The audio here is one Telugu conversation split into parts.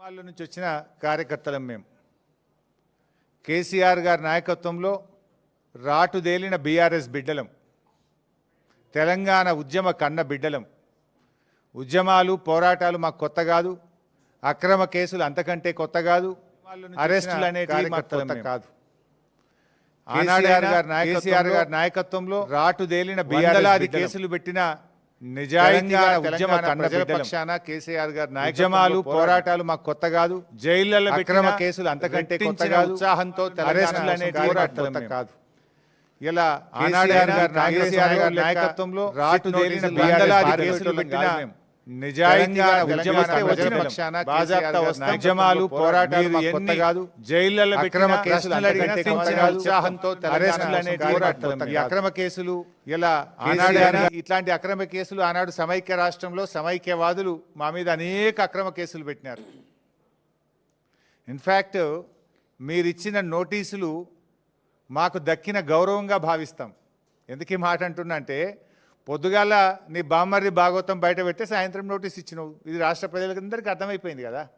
వాళ్ళ నుంచి వచ్చిన కార్యకర్తలం మేము. కేసీఆర్ గారి నాయకత్వంలో రాటుదేలిన బీఆర్ఎస్ బిడ్డలం. తెలంగాణ ఉద్యమ కన్న బిడ్డలం. ఉద్యమాలు పోరాటాలు మాకు కొత్త కాదు. అక్రమ కేసులు అంతకంటే కొత్త కాదు. అరెస్టులు మాకు కొత్త కాదు. కేసీఆర్ గారి కేసీఆర్ గారి నాయకత్వంలో రాటుదేలిన వందలాది కేసులు పెట్టిన నిజాయితీగా ఉద్యమ ప్రజల పక్షాన కేసీఆర్ గారి ఉద్యమాలు పోరాటాలు మాకు కొత్త కాదు. జైళ్ళలో అక్రమ కేసులు అంతకంటే కొత్త కాదు. ఉత్సాహంతో కాదు. ఇలా ఆనాడు గారి కేసీఆర్ గారి నాయకత్వంలో వందలాది కేసులు పెట్టిన ఉద్యమాలు పోరాటాలు కొత్త కాదు. జైళ్ళలో అక్రమ కేసులు అక్రమ కేసులు ఇలా ఇట్లాంటి అక్రమ కేసులు ఆనాడు సమైక్య రాష్ట్రంలో సమైక్యవాదులు మా మీద అనేక అక్రమ కేసులు పెట్టినారు. ఇన్ఫ్యాక్ట్ మీరు ఇచ్చిన నోటీసులు మాకు దక్కిన గౌరవంగా భావిస్తాం. ఎందుకు ఈ మాట అంటున్నా అంటే పొద్దుగాల నీ బామ్మర్ది భాగవతం బయట పెడితే సాయంత్రం నోటీస్ ఇచ్చినావు. ఇది రాష్ట్ర ప్రజలందరికీ అర్థమైపోయింది కదా.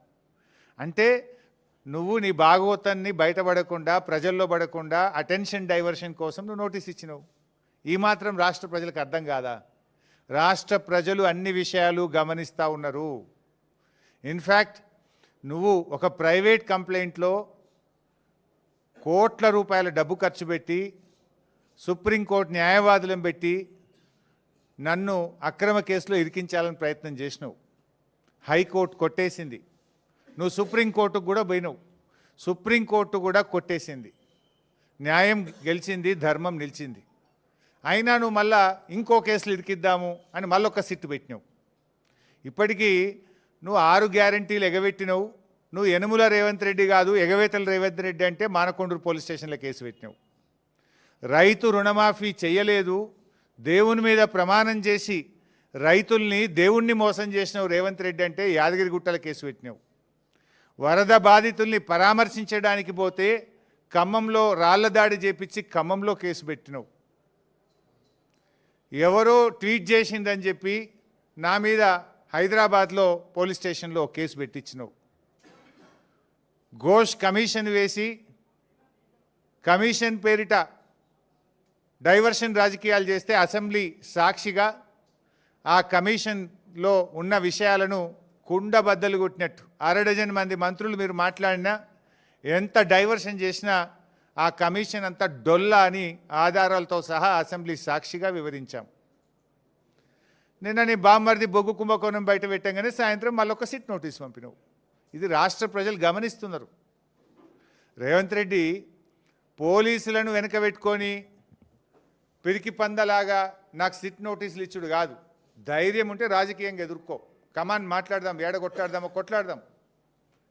అంటే నువ్వు నీ భాగవతాన్ని బయటపడకుండా ప్రజల్లో పడకుండా అటెన్షన్ డైవర్షన్ కోసం నువ్వు నోటీస్ ఇచ్చినావు. ఈ మాత్రం రాష్ట్ర ప్రజలకు అర్థం కాదా? రాష్ట్ర ప్రజలు అన్ని విషయాలు గమనిస్తూ ఉన్నారు. ఇన్ఫ్యాక్ట్ నువ్వు ఒక ప్రైవేట్ కంప్లైంట్లో కోట్ల రూపాయల డబ్బు ఖర్చు పెట్టి సుప్రీంకోర్టు న్యాయవాదులను పెట్టి నన్ను అక్రమ కేసులో ఇరికించాలని ప్రయత్నం చేసినావు. హైకోర్టు కొట్టేసింది. నువ్వు సుప్రీంకోర్టుకు కూడా పోయినావు. సుప్రీంకోర్టు కూడా కొట్టేసింది. న్యాయం గెలిచింది ధర్మం నిలిచింది. అయినా నువ్వు మళ్ళా ఇంకో కేసులు ఇరికిద్దాము అని మళ్ళొక సిట్టు పెట్టినావు. ఇప్పటికీ నువ్వు ఆరు గ్యారంటీలు ఎగబెట్టినావు. నువ్వు యనుముల రేవంత్ రెడ్డి కాదు ఎగవేతల రేవంత్ రెడ్డి అంటే మానకొండూరు పోలీస్ స్టేషన్లో కేసు పెట్టినావు. రైతు రుణమాఫీ చేయలేదు. దేవుని మీద ప్రమాణం చేసి రైతుల్ని దేవుణ్ణి మోసం చేసినావు రేవంత్ రెడ్డి అంటే యాదగిరిగుట్టల కేసు పెట్టినావు. వరద బాధితుల్ని పరామర్శించడానికి పోతే ఖమ్మంలో రాళ్ళ దాడి చేపించి ఖమ్మంలో కేసు పెట్టినావు. ఎవరో ట్వీట్ చేసిందని చెప్పి నా మీద హైదరాబాద్లో పోలీస్ స్టేషన్లో కేసు పెట్టించినావు. ఘోష్ కమిషన్ వేసి కమిషన్ పేరిట డైవర్షన్ రాజకీయాలు చేస్తే అసెంబ్లీ సాక్షిగా ఆ కమిషన్లో ఉన్న విషయాలను కుండబద్దలు కొట్టినట్టు. అరడజన్ మంది మంత్రులు మీరు మాట్లాడినా ఎంత డైవర్షన్ చేసినా ఆ కమిషన్ అంతా డొల్లా అని ఆధారాలతో సహా అసెంబ్లీ సాక్షిగా వివరించాం. నిన్న నీ బామ్మర్ది బొగ్గు కుంభకోణం బయట పెట్టంగానే సాయంత్రం మళ్ళొక సిట్ నోటీస్ పంపినావు. ఇది రాష్ట్ర ప్రజలు గమనిస్తున్నారు. రేవంత్ రెడ్డి పోలీసులను వెనకబెట్టుకొని పిరికి పందలాగా నాకు సిట్ నోటీసులు ఇచ్చుడు కాదు. ధైర్యం ఉంటే రాజకీయంగా ఎదుర్కో. కమాన్ మాట్లాడదాం ఏడ కొట్లాడదామో కొట్లాడదాం.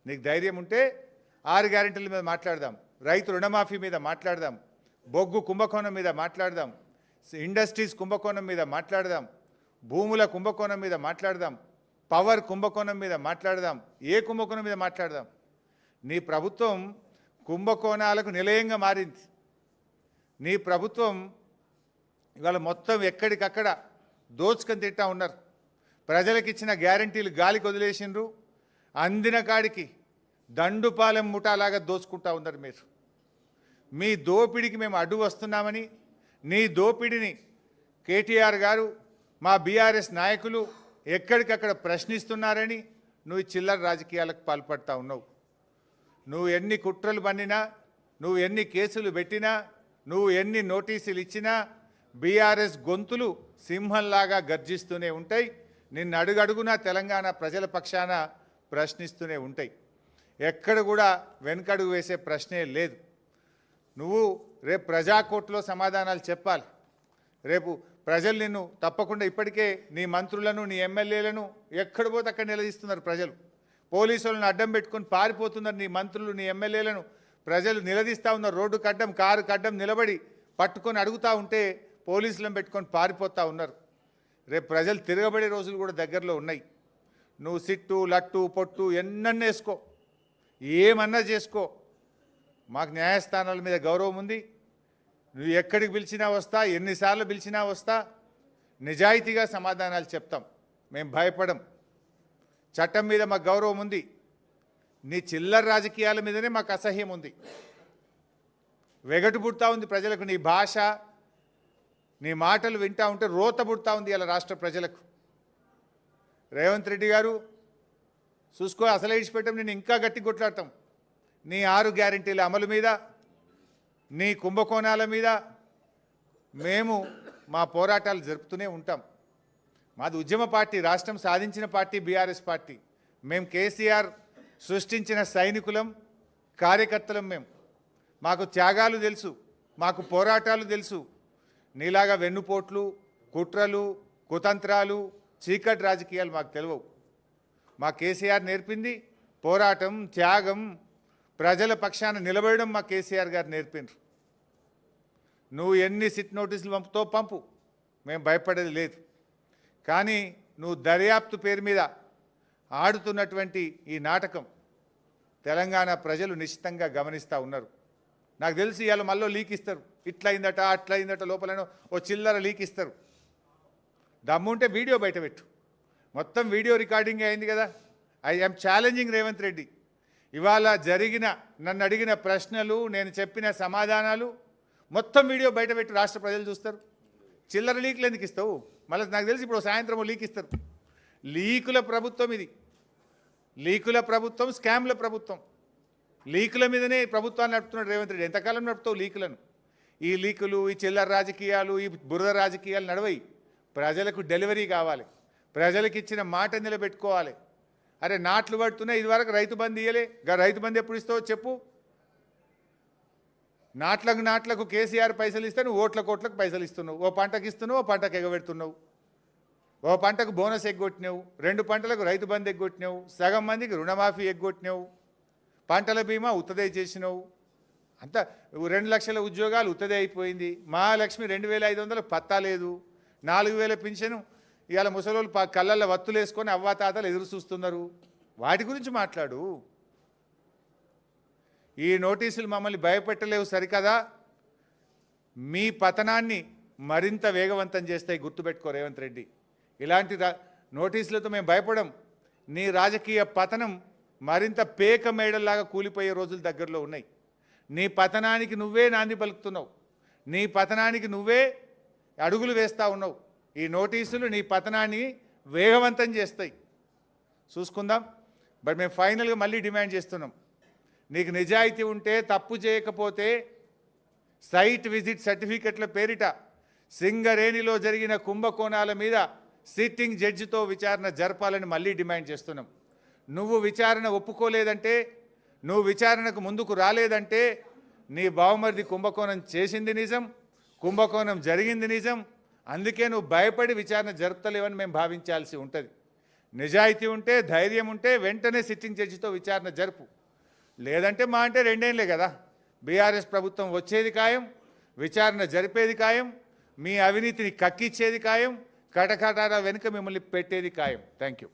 నీకు ధైర్యం ఉంటే ఆరు గ్యారెంటీల మీద మాట్లాడదాం. రైతు రుణమాఫీ మీద మాట్లాడదాం. బొగ్గు కుంభకోణం మీద మాట్లాడదాం. ఇండస్ట్రీస్ కుంభకోణం మీద మాట్లాడదాం. భూముల కుంభకోణం మీద మాట్లాడదాం. పవర్ కుంభకోణం మీద మాట్లాడదాం. ఏ కుంభకోణం మీద మాట్లాడదాం? నీ ప్రభుత్వం కుంభకోణాలకు నిలయంగా మారింది. నీ ప్రభుత్వం ఇవాళ మొత్తం ఎక్కడికక్కడ దోచుకొని తిట్టా ఉన్నారు. ప్రజలకు ఇచ్చిన గ్యారంటీలు గాలికి వదిలేసిండ్రు. అందిన కాడికి దండుపాలెం ముఠాలాగా దోచుకుంటా ఉన్నారు మీరు. మీ దోపిడికి మేము అడ్డు వస్తున్నామని నీ దోపిడిని కేటీఆర్ గారు మా బీఆర్ఎస్ నాయకులు ఎక్కడికక్కడ ప్రశ్నిస్తున్నారని నువ్వు చిల్లర రాజకీయాలకు పాల్పడతా ఉన్నావు. నువ్వు ఎన్ని కుట్రలు పన్నినా నువ్వు ఎన్ని కేసులు పెట్టినా నువ్వు ఎన్ని నోటీసులు ఇచ్చినా బీఆర్ఎస్ గొంతులు సింహంలాగా గర్జిస్తూనే ఉంటాయి. నిన్ను అడుగడుగునా తెలంగాణ ప్రజల పక్షాన ప్రశ్నిస్తూనే ఉంటాయి. ఎక్కడ కూడా వెనకడుగు వేసే ప్రశ్నే లేదు. నువ్వు రేపు ప్రజాకోర్టులో సమాధానాలు చెప్పాలి. రేపు ప్రజలు నిన్ను తప్పకుండా ఇప్పటికే నీ మంత్రులను నీ ఎమ్మెల్యేలను ఎక్కడ పోతే అక్కడ నిలదీస్తున్నారు ప్రజలు. పోలీసులను అడ్డం పెట్టుకొని పారిపోతున్నారు నీ మంత్రులు నీ ఎమ్మెల్యేలను. ప్రజలు నిలదీస్తూ ఉన్నారు రోడ్డు కడ్డం కారు కడ్డం నిలబడి పట్టుకొని అడుగుతూ ఉంటే పోలీసులను పెట్టుకొని పారిపోతూ ఉన్నారు. రేపు ప్రజలు తిరగబడే రోజులు కూడా దగ్గరలో ఉన్నాయి. నువ్వు సిట్టు లట్టు పొట్టు ఎన్నన్నా వేసుకో. ఏమన్నా చేసుకో. మాకు న్యాయస్థానాల మీద గౌరవం ఉంది. నువ్వు ఎక్కడికి పిలిచినా వస్తా ఎన్నిసార్లు పిలిచినా వస్తా. నిజాయితీగా సమాధానాలు చెప్తాం. మేము భయపడం. చట్టం మీద మాకు గౌరవం ఉంది. నీ చిల్లర రాజకీయాల మీదనే మాకు అసహ్యం ఉంది. వెగటు పుడతా ఉంది ప్రజలకు నీ భాష. నీ మాటలు వింటా ఉంటే రోత పుడతా ఉంది ఇలా రాష్ట్ర ప్రజలకు. రేవంత్ రెడ్డి గారు చూసుకో అసలే ఇచ్చిపెట్టాం నేను ఇంకా గట్టి కొట్లాడతాం. నీ ఆరు గ్యారంటీల అమలు మీద నీ కుంభకోణాల మీద మేము మా పోరాటాలు జరుపుతూనే ఉంటాం. మాది ఉద్యమ పార్టీ రాష్ట్రం సాధించిన పార్టీ బీఆర్ఎస్ పార్టీ. మేము కేసీఆర్ సృష్టించిన సైనికులం కార్యకర్తలం మేము మాకు త్యాగాలు తెలుసు మాకు పోరాటాలు తెలుసు నీలాగా వెన్నుపోట్లు కుట్రలు కుతంత్రాలు చీకటి రాజకీయాలు మాకు తెలియవు. మా కేసీఆర్ నేర్పింది పోరాటం త్యాగం ప్రజల పక్షాన నిలబడడం మా కేసీఆర్ గారు నేర్పిండ్రు. నువ్వు ఎన్ని సిట్ నోటీసులు పంపుతో పంపు మేము భయపడేది లేదు. కానీ నువ్వు దర్యాప్తు పేరు మీద ఆడుతున్నటువంటి ఈ నాటకం తెలంగాణ ప్రజలు నిశ్చితంగా గమనిస్తూ ఉన్నారు. నాకు తెలిసి ఇవాళ మళ్ళీ లీక్ ఇస్తారు ఇట్లా అయిందట అట్లా అయిందట లోపలనో ఓ చిల్లర లీక్ ఇస్తారు దమ్ముంటే వీడియో బయట పెట్టు మొత్తం వీడియో రికార్డింగ్ అయింది కదా. I am challenging Revanth Reddy. ఇవాళ జరిగిన నన్ను అడిగిన ప్రశ్నలు నేను చెప్పిన సమాధానాలు మొత్తం వీడియో బయట పెట్టి రాష్ట్ర ప్రజలు చూస్తారు. చిల్లర లీకులు ఎందుకు ఇస్తావు? మళ్ళీ నాకు తెలిసి ఇప్పుడు సాయంత్రం లీక్ ఇస్తారు లీకుల ప్రభుత్వం ఇది. లీకుల ప్రభుత్వం స్కామ్ల ప్రభుత్వం. లీకుల మీదనే ప్రభుత్వాన్ని నడుపుతున్నాడు రేవంత్ రెడ్డి. ఎంతకాలం నడుపుతావు లీకులను? ఈ లీకులు ఈ చిల్లర రాజకీయాలు ఈ బురద రాజకీయాలు నడవయి. ప్రజలకు డెలివరీ కావాలి. ప్రజలకు ఇచ్చిన మాట నిలబెట్టుకోవాలి. అరే నాట్లు పడుతున్నాయి. ఇదివరకు రైతు బంద్ ఇయ్యలే. రైతు బంద్ ఎప్పుడు ఇస్తావో చెప్పు. నాట్లకు నాట్లకు కేసీఆర్ పైసలు ఇస్తే నువ్వు ఓట్ల కోట్లకు పైసలు ఇస్తున్నావు. ఓ పంటకి ఇస్తున్నావు ఓ పంటకు ఎగబెడుతున్నావు. ఓ పంటకు బోనస్ ఎగ్గొట్టినావు. రెండు పంటలకు రైతు బంద్ ఎగ్గొట్టినావు. సగం మందికి రుణమాఫీ ఎగ్గొట్టినావు. పంటల బీమా ఉత్తదే చేసినావు. అంత రెండు లక్షల ఉద్యోగాలు ఉత్తదే అయిపోయింది. మహాలక్ష్మి రెండు వేల ఐదు వందలు పత్తా లేదు. నాలుగు వేల పింఛను ఇవాళ ముసలోళ్ళు కళ్ళల్లో వత్తులు వేసుకొని అవ్వాతాతలు ఎదురు చూస్తున్నారు. వాటి గురించి మాట్లాడు. ఈ నోటీసులు మమ్మల్ని భయపెట్టలేవు సరికదా? మీ పతనాన్ని మరింత వేగవంతం చేస్తాయి గుర్తుపెట్టుకో రేవంత్ రెడ్డి. ఇలాంటి రా నోటీసులతో మేము భయపడం నీ రాజకీయ పతనం మరింత పేక మేడల్లాగా కూలిపోయే రోజులు దగ్గరలో ఉన్నాయి. నీ పతనానికి నువ్వే నాంది పలుకుతున్నావు. నీ పతనానికి నువ్వే అడుగులు వేస్తూ ఉన్నావు. ఈ నోటీసులు నీ పతనాన్ని వేగవంతం చేస్తాయి. చూసుకుందాం. బట్ మేము ఫైనల్గా మళ్ళీ డిమాండ్ చేస్తున్నాం. నీకు నిజాయితీ ఉంటే తప్పు చేయకపోతే సైట్ విజిట్ సర్టిఫికెట్ల పేరిట సింగరేణిలో జరిగిన కుంభకోణాల మీద సిట్టింగ్ జడ్జితో విచారణ జరపాలని మళ్ళీ డిమాండ్ చేస్తున్నాం. నువ్వు విచారణ ఒప్పుకోలేదంటే నువ్వు విచారణకు ముందుకు రాలేదంటే నీ బావమరిది కుంభకోణం చేసింది నిజం కుంభకోణం జరిగింది నిజం. అందుకే నువ్వు భయపడి విచారణ జరుపుతలేవని మేము భావించాల్సి ఉంటుంది. నిజాయితీ ఉంటే ధైర్యం ఉంటే వెంటనే సిట్టింగ్ జడ్జితో విచారణ జరుపు. లేదంటే మా అంటే రెండేళ్ళే కదా. బీఆర్ఎస్ ప్రభుత్వం వచ్చేది ఖాయం విచారణ జరిపేది ఖాయం మీ అవినీతిని కక్కిచ్చేది ఖాయం కటకటాల వెనుక మిమ్మల్ని పెట్టేది ఖాయం. Thank you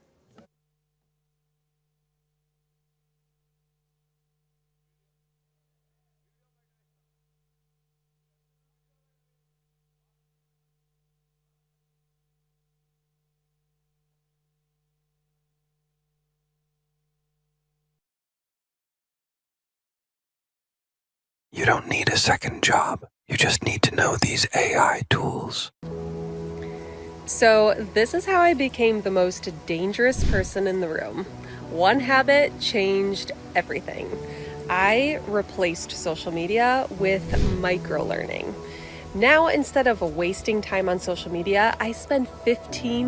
You don't need a second job. You just need to know these AI tools. So, this is how I became the most dangerous person in the room. One habit changed everything. I replaced social media with micro learning. Now, instead of wasting time on social media, I spend 15